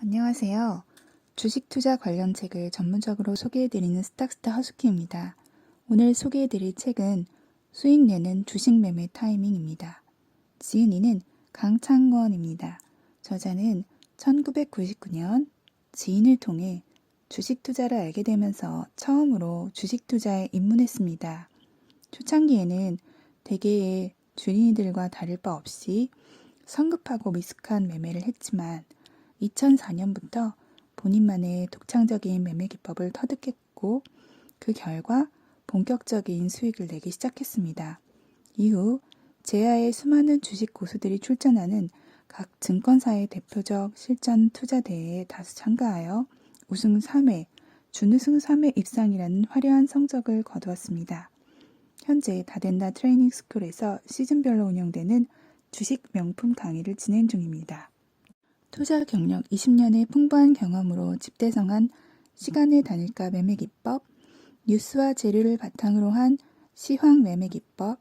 안녕하세요. 주식 투자 관련 책을 전문적으로 소개해드리는 스탁스타 허스키입니다. 오늘 소개해드릴 책은 수익 내는 주식 매매 타이밍입니다. 지은이는 강창권입니다. 저자는 1999년 지인을 통해 주식 투자를 알게 되면서 처음으로 주식 투자에 입문했습니다. 초창기에는 대개의 주린이들과 다를 바 없이 성급하고 미숙한 매매를 했지만 2004년부터 본인만의 독창적인 매매 기법을 터득했고 그 결과 본격적인 수익을 내기 시작했습니다. 이후 제야의 수많은 주식 고수들이 출전하는 각 증권사의 대표적 실전 투자 대회에 다수 참가하여 우승 3회, 준우승 3회 입상이라는 화려한 성적을 거두었습니다. 현재 다덴다 트레이닝 스쿨에서 시즌별로 운영되는 주식 명품 강의를 진행 중입니다. 투자 경력 20년의 풍부한 경험으로 집대성한 시간의 단일가 매매 기법, 뉴스와 재료를 바탕으로 한 시황 매매 기법,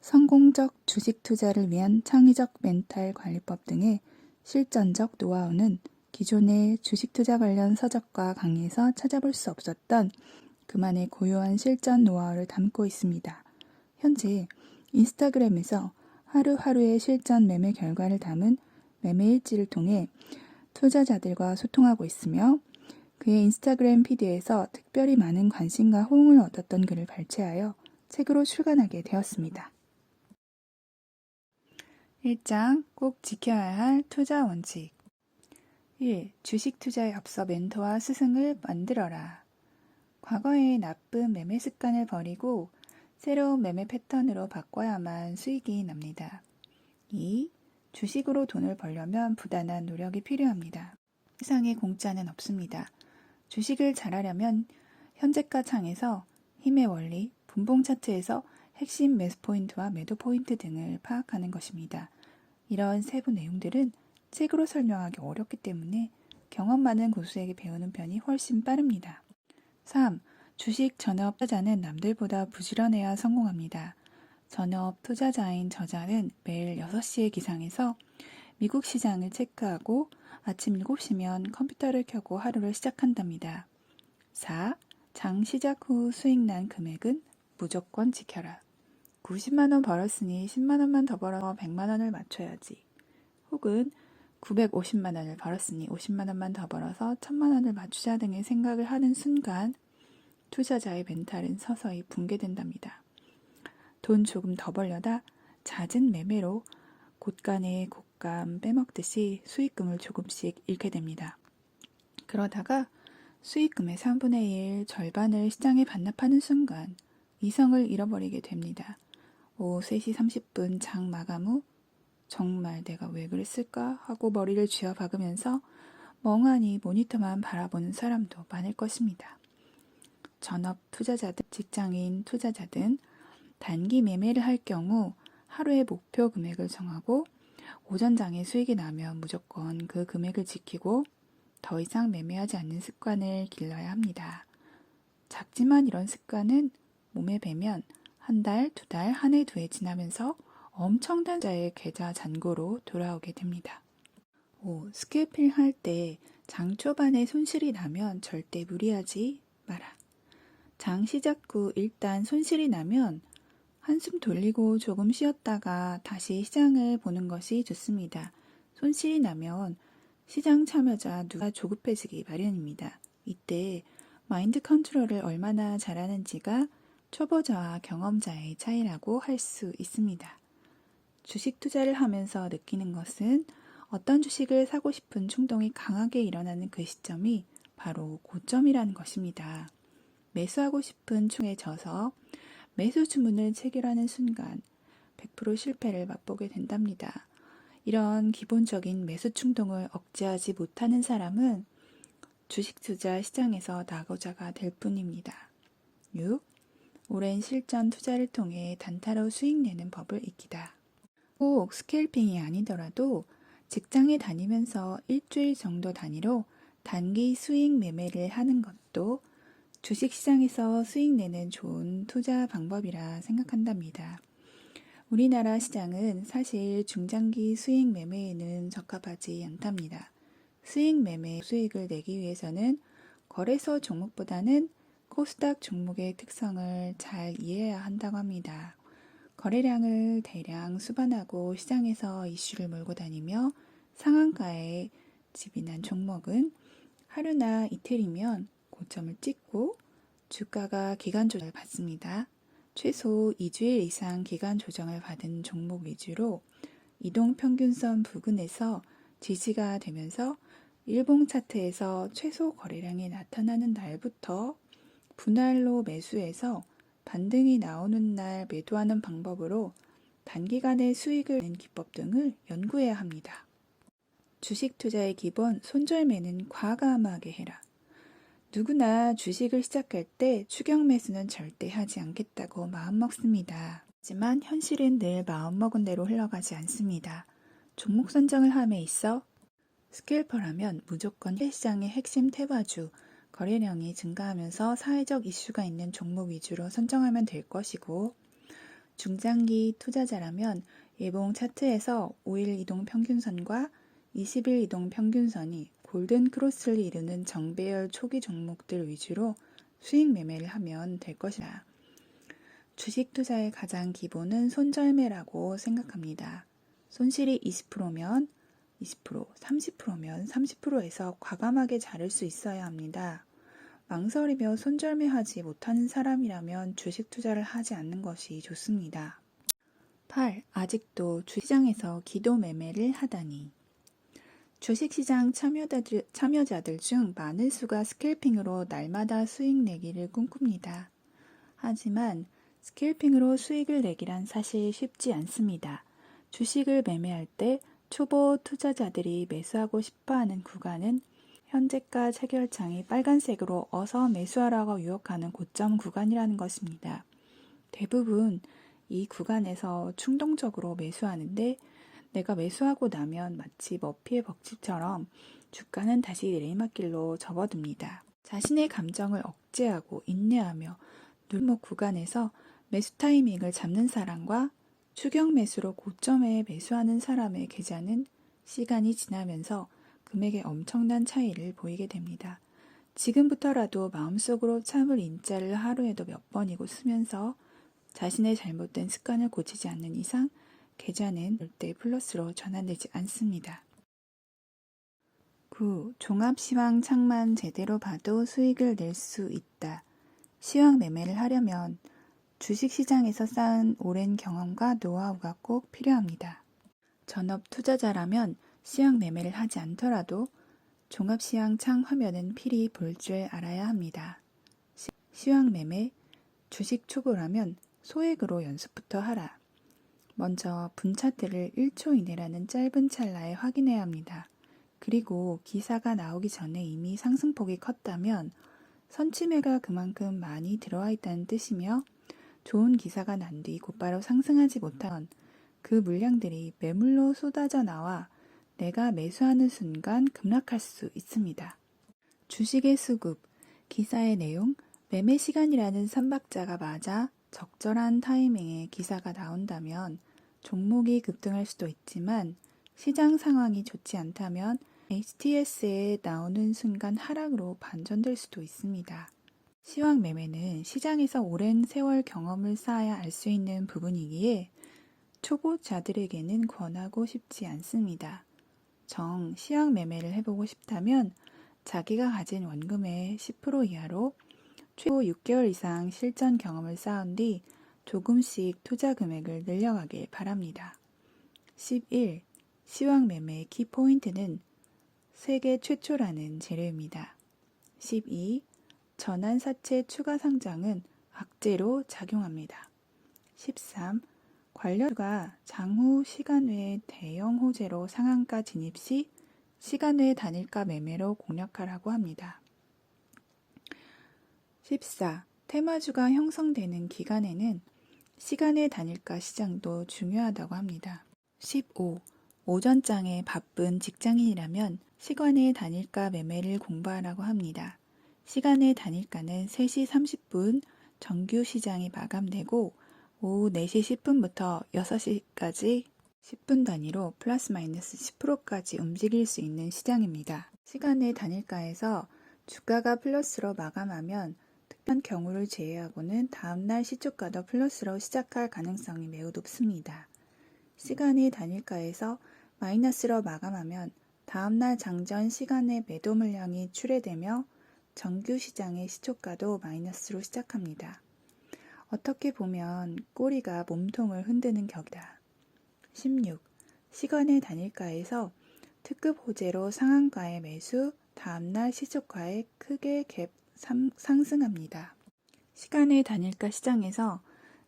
성공적 주식 투자를 위한 창의적 멘탈 관리법 등의 실전적 노하우는 기존의 주식 투자 관련 서적과 강의에서 찾아볼 수 없었던 그만의 고유한 실전 노하우를 담고 있습니다. 현재 인스타그램에서 하루하루의 실전 매매 결과를 담은 매매 일지를 통해 투자자들과 소통하고 있으며 그의 인스타그램 피드에서 특별히 많은 관심과 호응을 얻었던 글을 발췌하여 책으로 출간하게 되었습니다. 1장 꼭 지켜야 할 투자 원칙 1. 주식 투자에 앞서 멘토와 스승을 만들어라. 과거의 나쁜 매매 습관을 버리고 새로운 매매 패턴으로 바꿔야만 수익이 납니다. 2. 주식으로 돈을 벌려면 부단한 노력이 필요합니다. 세상에 공짜는 없습니다. 주식을 잘하려면 현재가 창에서 힘의 원리, 분봉 차트에서 핵심 매수 포인트와 매도 포인트 등을 파악하는 것입니다. 이런 세부 내용들은 책으로 설명하기 어렵기 때문에 경험 많은 고수에게 배우는 편이 훨씬 빠릅니다. 3. 주식 전업 투자자는 남들보다 부지런해야 성공합니다. 전업 투자자인 저자는 매일 6시에 기상해서 미국 시장을 체크하고 아침 7시면 컴퓨터를 켜고 하루를 시작한답니다. 4. 장 시작 후 수익 난 금액은 무조건 지켜라. 90만원 벌었으니 10만원만 더 벌어서 100만원을 맞춰야지. 혹은 950만원을 벌었으니 50만원만 더 벌어서 1000만원을 맞추자 등의 생각을 하는 순간 투자자의 멘탈은 서서히 붕괴된답니다. 돈 조금 더 벌려다 잦은 매매로 곳간에 곶감 빼먹듯이 수익금을 조금씩 잃게 됩니다. 그러다가 수익금의 3분의 1 절반을 시장에 반납하는 순간 이성을 잃어버리게 됩니다. 오후 3시 30분 장 마감 후 정말 내가 왜 그랬을까 하고 머리를 쥐어박으면서 멍하니 모니터만 바라보는 사람도 많을 것입니다. 전업 투자자든 직장인 투자자든 단기 매매를 할 경우 하루의 목표 금액을 정하고 오전장에 수익이 나면 무조건 그 금액을 지키고 더 이상 매매하지 않는 습관을 길러야 합니다. 작지만 이런 습관은 몸에 배면 한 달, 두 달, 한 해, 두 해 지나면서 엄청난 자의 계좌 잔고로 돌아오게 됩니다. 5. 스케일핑 할때 장 초반에 손실이 나면 절대 무리하지 마라. 장 시작 후 일단 손실이 나면 한숨 돌리고 조금 쉬었다가 다시 시장을 보는 것이 좋습니다. 손실이 나면 시장 참여자 누가 조급해지기 마련입니다. 이때 마인드 컨트롤을 얼마나 잘하는지가 초보자와 경험자의 차이라고 할 수 있습니다. 주식 투자를 하면서 느끼는 것은 어떤 주식을 사고 싶은 충동이 강하게 일어나는 그 시점이 바로 고점이라는 것입니다. 매수하고 싶은 충에 져서 매수 주문을 체결하는 순간 100% 실패를 맛보게 된답니다. 이런 기본적인 매수 충동을 억제하지 못하는 사람은 주식 투자 시장에서 낙오자가 될 뿐입니다. 6. 오랜 실전 투자를 통해 단타로 수익 내는 법을 익히다. 꼭 스케일핑이 아니더라도 직장에 다니면서 일주일 정도 단위로 단기 수익 매매를 하는 것도 주식 시장에서 수익 내는 좋은 투자 방법이라 생각한답니다. 우리나라 시장은 사실 중장기 수익 매매에는 적합하지 않답니다. 수익 매매 수익을 내기 위해서는 거래소 종목보다는 코스닥 종목의 특성을 잘 이해해야 한다고 합니다. 거래량을 대량 수반하고 시장에서 이슈를 몰고 다니며 상한가에 집이 난 종목은 하루나 이틀이면 고점을 찍고 주가가 기간 조정을 받습니다. 최소 2주일 이상 기간 조정을 받은 종목 위주로 이동 평균선 부근에서 지지가 되면서 일봉 차트에서 최소 거래량이 나타나는 날부터 분할로 매수해서 반등이 나오는 날 매도하는 방법으로 단기간에 수익을 낸 기법 등을 연구해야 합니다. 주식 투자의 기본 손절매는 과감하게 해라. 누구나 주식을 시작할 때 추격 매수는 절대 하지 않겠다고 마음먹습니다. 하지만 현실은 늘 마음먹은 대로 흘러가지 않습니다. 종목 선정을 함에 있어 스케일퍼라면 무조건 시장의 핵심 테마주, 거래량이 증가하면서 사회적 이슈가 있는 종목 위주로 선정하면 될 것이고 중장기 투자자라면 예봉 차트에서 5일 이동 평균선과 20일 이동 평균선이 골든 크로스를 이루는 정배열 초기 종목들 위주로 수익 매매를 하면 될 것이다. 주식 투자의 가장 기본은 손절매라고 생각합니다. 손실이 20%면 20%, 30%면 30%에서 과감하게 자를 수 있어야 합니다. 망설이며 손절매하지 못하는 사람이라면 주식 투자를 하지 않는 것이 좋습니다. 8. 아직도 주시장에서 기도 매매를 하다니. 주식시장 참여자들, 참여자들 중 많은 수가 스캘핑으로 날마다 수익 내기를 꿈꿉니다. 하지만 스캘핑으로 수익을 내기란 사실 쉽지 않습니다. 주식을 매매할 때 초보 투자자들이 매수하고 싶어 하는 구간은 현재가 체결창이 빨간색으로 어서 매수하라고 유혹하는 고점 구간이라는 것입니다. 대부분 이 구간에서 충동적으로 매수하는데 내가 매수하고 나면 마치 머피의 법칙처럼 주가는 다시 내리막길로 접어듭니다. 자신의 감정을 억제하고 인내하며 눌목 구간에서 매수 타이밍을 잡는 사람과 추격 매수로 고점에 매수하는 사람의 계좌는 시간이 지나면서 금액의 엄청난 차이를 보이게 됩니다. 지금부터라도 마음속으로 참을 인자를 하루에도 몇 번이고 쓰면서 자신의 잘못된 습관을 고치지 않는 이상 계좌는 절대 플러스로 전환되지 않습니다. 9. 종합시황 창만 제대로 봐도 수익을 낼 수 있다. 시황 매매를 하려면 주식시장에서 쌓은 오랜 경험과 노하우가 꼭 필요합니다. 전업 투자자라면 시황 매매를 하지 않더라도 종합시황 창 화면은 필히 볼 줄 알아야 합니다. 시, 시황 매매, 주식 초보라면 소액으로 연습부터 하라. 먼저 분차트를 1초 이내라는 짧은 찰나에 확인해야 합니다. 그리고 기사가 나오기 전에 이미 상승폭이 컸다면 선침해가 그만큼 많이 들어와 있다는 뜻이며 좋은 기사가 난 뒤 곧바로 상승하지 못하면 그 물량들이 매물로 쏟아져 나와 내가 매수하는 순간 급락할 수 있습니다. 주식의 수급, 기사의 내용, 매매 시간이라는 삼박자가 맞아 적절한 타이밍에 기사가 나온다면 종목이 급등할 수도 있지만 시장 상황이 좋지 않다면 HTS에 나오는 순간 하락으로 반전될 수도 있습니다. 시황 매매는 시장에서 오랜 세월 경험을 쌓아야 알 수 있는 부분이기에 초보자들에게는 권하고 싶지 않습니다. 정 시황 매매를 해보고 싶다면 자기가 가진 원금의 10% 이하로 최고 6개월 이상 실전 경험을 쌓은 뒤 조금씩 투자 금액을 늘려가길 바랍니다. 11. 시황 매매의 키포인트는 세계 최초라는 재료입니다. 12. 전환사채 추가 상장은 악재로 작용합니다. 13. 관련주가 장후 시간 외에 대형 호재로 상한가 진입 시 시간 외 단일가 매매로 공략하라고 합니다. 14. 테마주가 형성되는 기간에는 시간의 단일가 시장도 중요하다고 합니다. 15. 오전장에 바쁜 직장인이라면 시간의 단일가 매매를 공부하라고 합니다. 시간의 단일가는 3시 30분 정규 시장이 마감되고 오후 4시 10분부터 6시까지 10분 단위로 플러스 마이너스 10%까지 움직일 수 있는 시장입니다. 시간의 단일가에서 주가가 플러스로 마감하면 한 경우를 제외하고는 다음날 시초가도 플러스로 시작할 가능성이 매우 높습니다. 시간의 단일가에서 마이너스로 마감하면 다음날 장전 시간의 매도 물량이 출회되며 정규 시장의 시초가도 마이너스로 시작합니다. 어떻게 보면 꼬리가 몸통을 흔드는 격이다. 16. 시간의 단일가에서 특급 호재로 상한가의 매수, 다음날 시초가에 크게 갭 삼- 상승합니다. 시간의 단일가 시장에서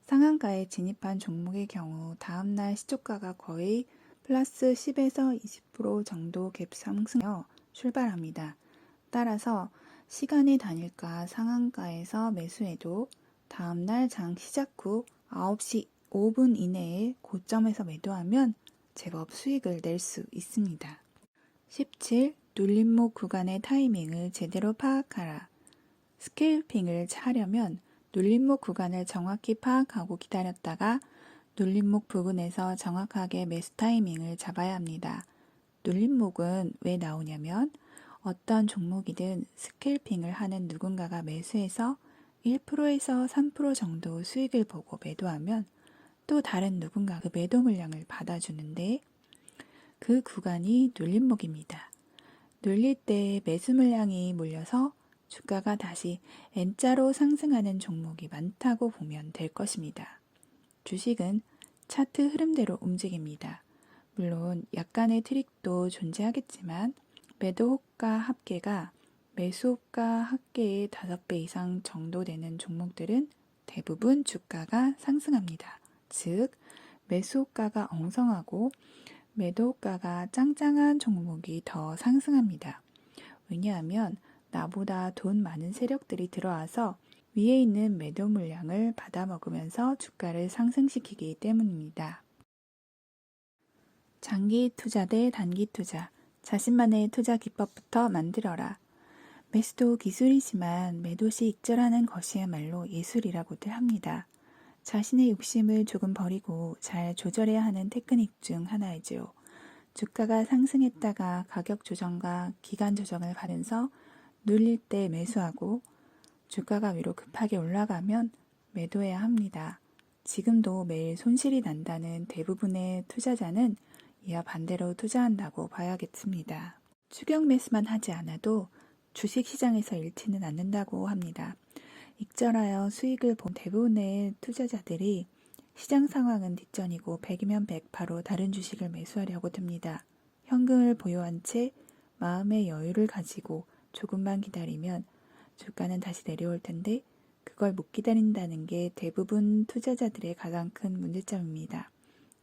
상한가에 진입한 종목의 경우 다음날 시초가가 거의 플러스 10에서 20% 정도 갭 상승하여 출발합니다. 따라서 시간의 단일가 상한가에서 매수해도 다음날 장 시작 후 9시 5분 이내에 고점에서 매도하면 제법 수익을 낼 수 있습니다. 17. 눌림목 구간의 타이밍을 제대로 파악하라. 스케일핑을 하려면 눌림목 구간을 정확히 파악하고 기다렸다가 눌림목 부근에서 정확하게 매수 타이밍을 잡아야 합니다. 눌림목은 왜 나오냐면 어떤 종목이든 스케일핑을 하는 누군가가 매수해서 1%에서 3% 정도 수익을 보고 매도하면 또 다른 누군가 그 매도 물량을 받아주는데 그 구간이 눌림목입니다. 눌릴 때 매수 물량이 몰려서 주가가 다시 N자로 상승하는 종목이 많다고 보면 될 것입니다. 주식은 차트 흐름대로 움직입니다. 물론 약간의 트릭도 존재하겠지만 매도 호가 합계가 매수 호가 합계의 5배 이상 정도 되는 종목들은 대부분 주가가 상승합니다. 즉, 매수 호가가 엉성하고 매도 호가가 짱짱한 종목이 더 상승합니다. 왜냐하면 나보다 돈 많은 세력들이 들어와서 위에 있는 매도 물량을 받아 먹으면서 주가를 상승시키기 때문입니다. 장기 투자 대 단기 투자, 자신만의 투자 기법부터 만들어라. 매수도 기술이지만 매도 시 익절하는 것이야말로 예술이라고들 합니다. 자신의 욕심을 조금 버리고 잘 조절해야 하는 테크닉 중 하나이지요. 주가가 상승했다가 가격 조정과 기간 조정을 받으면서 눌릴 때 매수하고 주가가 위로 급하게 올라가면 매도해야 합니다. 지금도 매일 손실이 난다는 대부분의 투자자는 이와 반대로 투자한다고 봐야겠습니다. 추격 매수만 하지 않아도 주식 시장에서 잃지는 않는다고 합니다. 익절하여 수익을 본 대부분의 투자자들이 시장 상황은 뒷전이고 100이면 100 바로 다른 주식을 매수하려고 듭니다. 현금을 보유한 채 마음의 여유를 가지고 조금만 기다리면 주가는 다시 내려올 텐데 그걸 못 기다린다는 게 대부분 투자자들의 가장 큰 문제점입니다.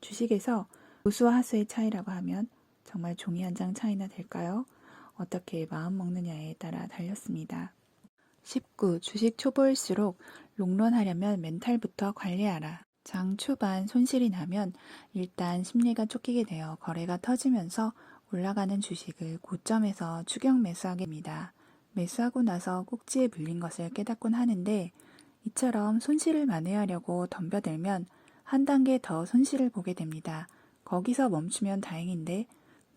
주식에서 우수와 하수의 차이라고 하면 정말 종이 한 장 차이나 될까요? 어떻게 마음 먹느냐에 따라 달렸습니다. 19. 주식 초보일수록 롱런하려면 멘탈부터 관리하라. 장 초반 손실이 나면 일단 심리가 쫓기게 되어 거래가 터지면서 올라가는 주식을 고점에서 추격 매수하게 됩니다. 매수하고 나서 꼭지에 물린 것을 깨닫곤 하는데 이처럼 손실을 만회하려고 덤벼들면 한 단계 더 손실을 보게 됩니다. 거기서 멈추면 다행인데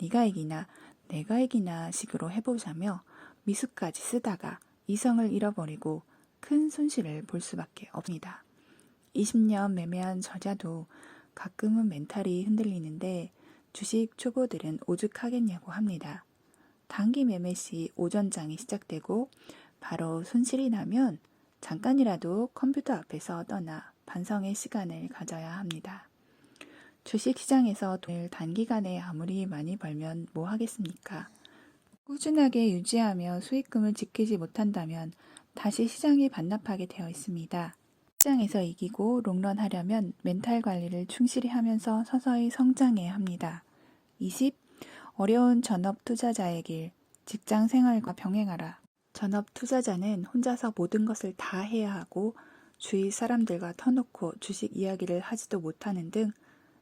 네가 이기나 내가 이기나 식으로 해보자며 미수까지 쓰다가 이성을 잃어버리고 큰 손실을 볼 수밖에 없습니다. 20년 매매한 저자도 가끔은 멘탈이 흔들리는데 주식 초보들은 오죽하겠냐고 합니다. 단기 매매 시 오전장이 시작되고 바로 손실이 나면 잠깐이라도 컴퓨터 앞에서 떠나 반성의 시간을 가져야 합니다. 주식 시장에서 돈을 단기간에 아무리 많이 벌면 뭐 하겠습니까? 꾸준하게 유지하며 수익금을 지키지 못한다면 다시 시장에 반납하게 되어 있습니다. 시장에서 이기고 롱런 하려면 멘탈 관리를 충실히 하면서 서서히 성장해야 합니다. 20. 어려운 전업 투자자의 길, 직장 생활과 병행하라. 전업 투자자는 혼자서 모든 것을 다 해야 하고 주위 사람들과 터놓고 주식 이야기를 하지도 못하는 등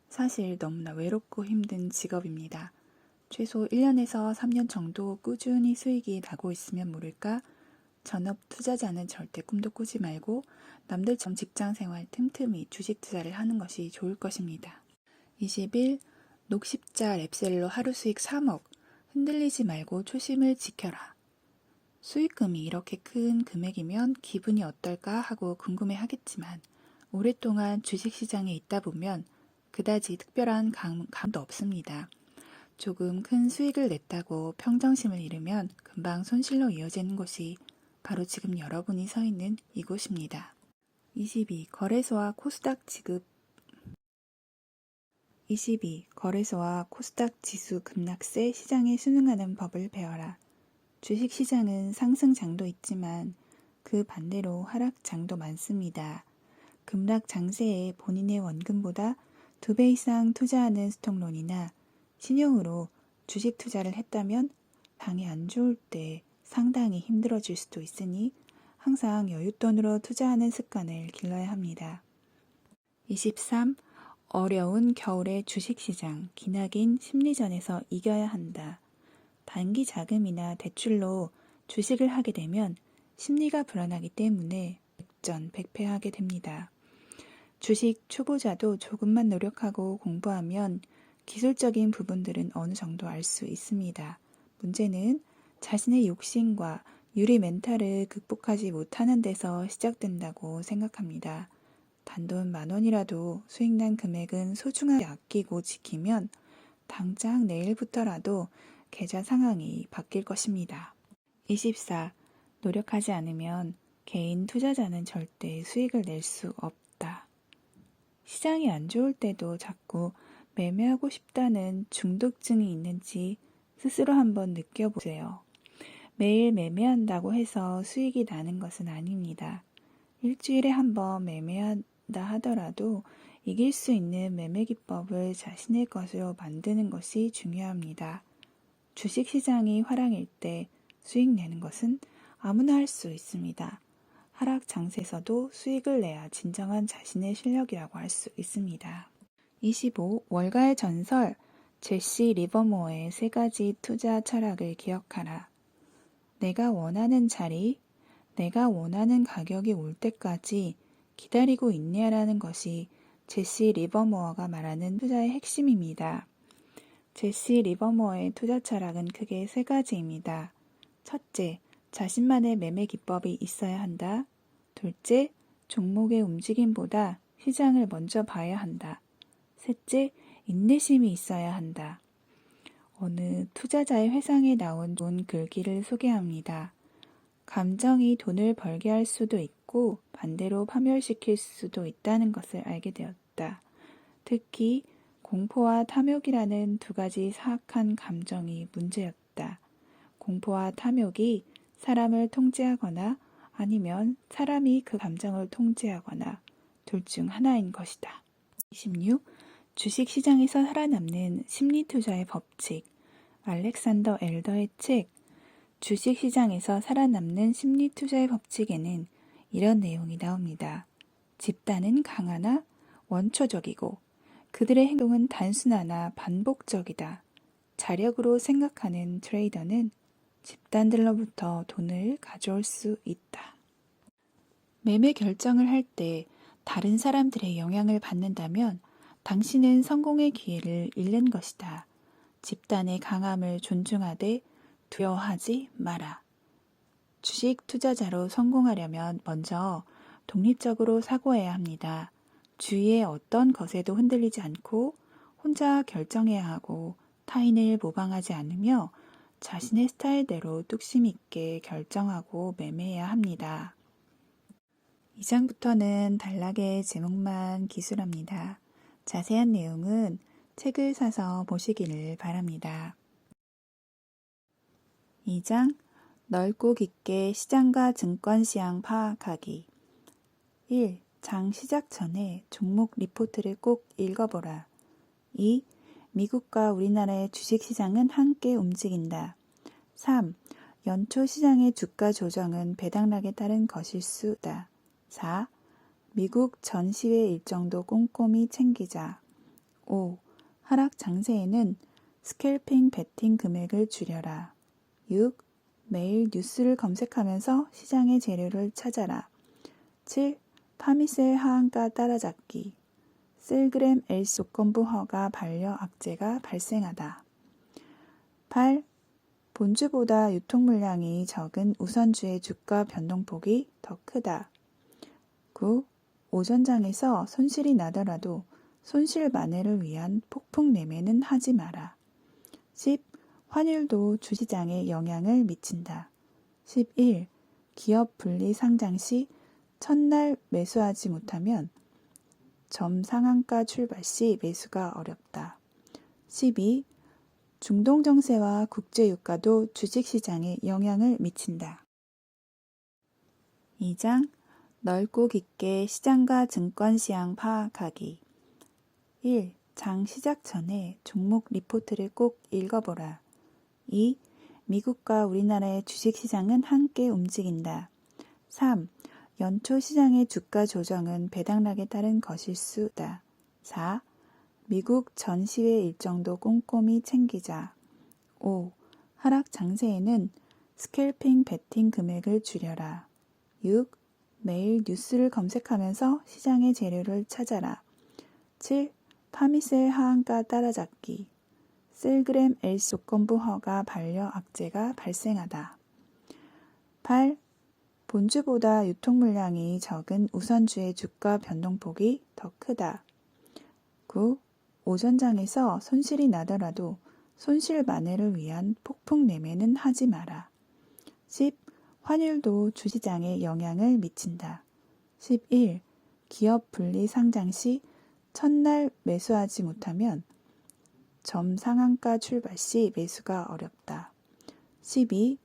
사실 너무나 외롭고 힘든 직업입니다. 최소 1년에서 3년 정도 꾸준히 수익이 나고 있으면 모를까 전업 투자자는 절대 꿈도 꾸지 말고 남들처럼 직장 생활 틈틈이 주식 투자를 하는 것이 좋을 것입니다. 21. 녹십자 랩셀로 하루 수익 3억. 흔들리지 말고 초심을 지켜라. 수익금이 이렇게 큰 금액이면 기분이 어떨까 하고 궁금해 하겠지만 오랫동안 주식시장에 있다 보면 그다지 특별한 감, 감도 없습니다. 조금 큰 수익을 냈다고 평정심을 잃으면 금방 손실로 이어지는 곳이 바로 지금 여러분이 서 있는 이곳입니다. 22. 거래소와 코스닥 지급 22. 거래소와 코스닥 지수 급락세 시장에 순응하는 법을 배워라. 주식 시장은 상승장도 있지만 그 반대로 하락장도 많습니다. 급락 장세에 본인의 원금보다 두 배 이상 투자하는 스톡론이나 신용으로 주식 투자를 했다면 당이 안 좋을 때 상당히 힘들어질 수도 있으니 항상 여윳돈으로 투자하는 습관을 길러야 합니다. 23. 어려운 겨울의 주식시장, 기나긴 심리전에서 이겨야 한다. 단기 자금이나 대출로 주식을 하게 되면 심리가 불안하기 때문에 백전백패하게 됩니다. 주식 초보자도 조금만 노력하고 공부하면 기술적인 부분들은 어느 정도 알 수 있습니다. 문제는 자신의 욕심과 유리 멘탈을 극복하지 못하는 데서 시작된다고 생각합니다. 단돈 만 원이라도 수익난 금액은 소중하게 아끼고 지키면 당장 내일부터라도 계좌 상황이 바뀔 것입니다. 24. 노력하지 않으면 개인 투자자는 절대 수익을 낼 수 없다. 시장이 안 좋을 때도 자꾸 매매하고 싶다는 중독증이 있는지 스스로 한번 느껴보세요. 매일 매매한다고 해서 수익이 나는 것은 아닙니다. 일주일에 한 번 매매한다 하더라도 이길 수 있는 매매 기법을 자신의 것으로 만드는 것이 중요합니다. 주식 시장이 화랑일 때 수익 내는 것은 아무나 할 수 있습니다. 하락 장세에서도 수익을 내야 진정한 자신의 실력이라고 할 수 있습니다. 25. 월가의 전설 제시 리버모어의 세 가지 투자 철학을 기억하라. 내가 원하는 자리, 내가 원하는 가격이 올 때까지 기다리고 있냐라는 것이 제시 리버모어가 말하는 투자의 핵심입니다. 제시 리버모어의 투자 철학은 크게 세 가지입니다. 첫째, 자신만의 매매 기법이 있어야 한다. 둘째, 종목의 움직임보다 시장을 먼저 봐야 한다. 셋째, 인내심이 있어야 한다. 어느 투자자의 회상에 나온 돈 글귀를 소개합니다. 감정이 돈을 벌게 할 수도 있고 반대로 파멸시킬 수도 있다는 것을 알게 되었다. 특히 공포와 탐욕이라는 두 가지 사악한 감정이 문제였다. 공포와 탐욕이 사람을 통제하거나 아니면 사람이 그 감정을 통제하거나 둘 중 하나인 것이다. 26. 주식 시장에서 살아남는 심리 투자의 법칙. 알렉산더 엘더의 책 주식 시장에서 살아남는 심리 투자의 법칙에는 이런 내용이 나옵니다. 집단은 강하나 원초적이고 그들의 행동은 단순하나 반복적이다. 자력으로 생각하는 트레이더는 집단들로부터 돈을 가져올 수 있다. 매매 결정을 할 때 다른 사람들의 영향을 받는다면 당신은 성공의 기회를 잃는 것이다. 집단의 강함을 존중하되 두려워하지 마라. 주식 투자자로 성공하려면 먼저 독립적으로 사고해야 합니다. 주위의 어떤 것에도 흔들리지 않고 혼자 결정해야 하고 타인을 모방하지 않으며 자신의 스타일대로 뚝심 있게 결정하고 매매해야 합니다. 이 장부터는 단락의 제목만 기술합니다. 자세한 내용은 책을 사서 보시기를 바랍니다. 2장 넓고 깊게 시장과 증권 시장 파악하기 1. 장 시작 전에 종목 리포트를 꼭 읽어보라. 2. 미국과 우리나라의 주식시장은 함께 움직인다. 3. 연초 시장의 주가 조정은 배당락에 따른 것일 수다. 4. 미국 전시회 일정도 꼼꼼히 챙기자. 5. 하락 장세에는 스캘핑 베팅 금액을 줄여라. 6. 매일 뉴스를 검색하면서 시장의 재료를 찾아라. 7. 파미셀 하한가 따라잡기, 셀그램 엘시 조건부 허가 반려 악재가 발생하다. 8. 본주보다 유통 물량이 적은 우선주의 주가 변동폭이 더 크다. 9. 오전장에서 손실이 나더라도 손실 만회를 위한 폭풍 매매는 하지 마라. 10. 환율도 주시장에 영향을 미친다. 11. 기업 분리 상장 시 첫날 매수하지 못하면 점 상한가 출발 시 매수가 어렵다. 12. 중동 정세와 국제 유가도 주식 시장에 영향을 미친다. 2장 넓고 깊게 시장과 증권 시황 파악하기 1. 장 시작 전에 종목 리포트를 꼭 읽어보라. 2. 미국과 우리나라의 주식 시장은 함께 움직인다. 3. 연초 시장의 주가 조정은 배당락에 따른 것일 수다. 4. 미국 전시회 일정도 꼼꼼히 챙기자. 5. 하락 장세에는 스캘핑 베팅 금액을 줄여라. 6. 매일 뉴스를 검색하면서 시장의 재료를 찾아라. 7. 파미셀 하한가 따라잡기. 셀그램 엘시 조건부 허가 반려 악재가 발생하다. 8. 본주보다 유통 물량이 적은 우선주의 주가 변동폭이 더 크다. 9. 오전장에서 손실이 나더라도 손실 만회를 위한 폭풍 매매는 하지 마라. 10. 환율도 주시장에 영향을 미친다. 11. 기업 분리 상장 시 첫날 매수하지 못하면 점 상한가 출발 시 매수가 어렵다. 12.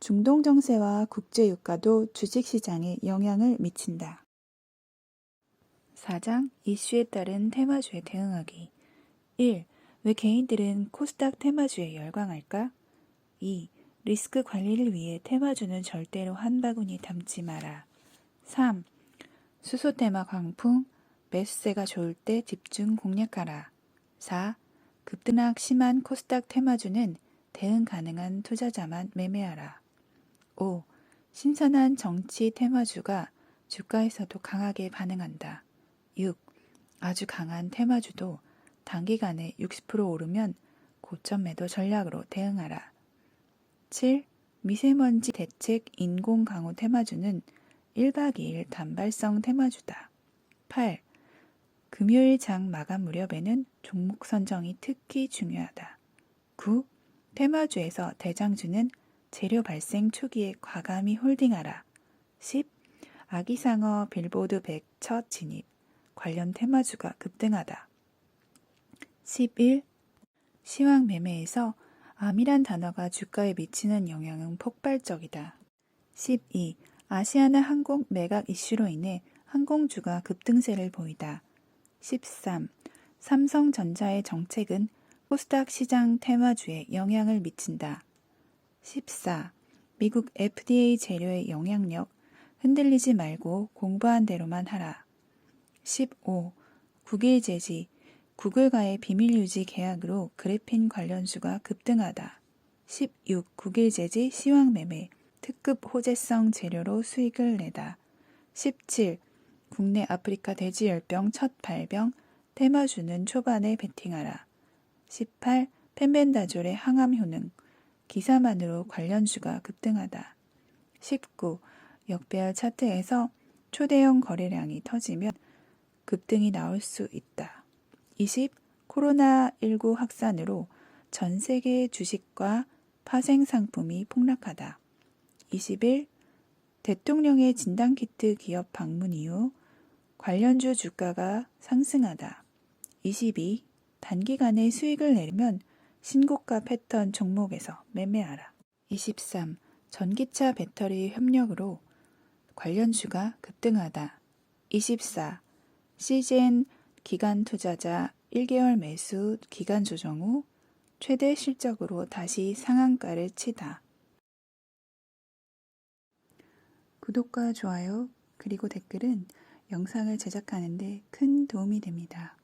중동 정세와 국제 유가도 주식 시장에 영향을 미친다. 4장 이슈에 따른 테마주에 대응하기 1. 왜 개인들은 코스닥 테마주에 열광할까? 2. 리스크 관리를 위해 테마주는 절대로 한 바구니 담지 마라. 3. 수소 테마 광풍, 매수세가 좋을 때 집중 공략하라. 4. 급등락 심한 코스닥 테마주는 대응 가능한 투자자만 매매하라. 5. 신선한 정치 테마주가 주가에서도 강하게 반응한다. 6. 아주 강한 테마주도 단기간에 60% 오르면 고점 매도 전략으로 대응하라. 7. 미세먼지 대책 인공 강우 테마주는 1박 2일 단발성 테마주다. 8. 금요일 장 마감 무렵에는 종목 선정이 특히 중요하다. 9. 테마주에서 대장주는 재료 발생 초기에 과감히 홀딩하라. 10. 아기상어 빌보드 100 첫 진입. 관련 테마주가 급등하다. 11. 시황 매매에서 암이란 단어가 주가에 미치는 영향은 폭발적이다. 12. 아시아나 항공 매각 이슈로 인해 항공주가 급등세를 보이다. 13. 삼성전자의 정책은 코스닥 시장 테마주에 영향을 미친다. 14. 미국 FDA 재료의 영향력 흔들리지 말고 공부한 대로만 하라. 15. 국일 제지 구글과의 비밀 유지 계약으로 그래핀 관련주가 급등하다. 16. 국일 제지 시황 매매 특급 호재성 재료로 수익을 내다. 17. 국내 아프리카 돼지열병 첫 발병 테마주는 초반에 베팅하라. 18. 펜벤다졸의 항암 효능 기사만으로 관련주가 급등하다. 19. 역배열 차트에서 초대형 거래량이 터지면 급등이 나올 수 있다. 20. 코로나19 확산으로 전 세계 주식과 파생 상품이 폭락하다. 21. 대통령의 진단키트 기업 방문 이후 관련주 주가가 상승하다. 22. 단기간에 수익을 내려면 신고가 패턴 종목에서 매매하라. 23. 전기차 배터리 협력으로 관련주가 급등하다. 24. 시젠 기간 투자자 1개월 매수 기간 조정 후 최대 실적으로 다시 상한가를 치다. 구독과 좋아요, 그리고 댓글은 영상을 제작하는데 큰 도움이 됩니다.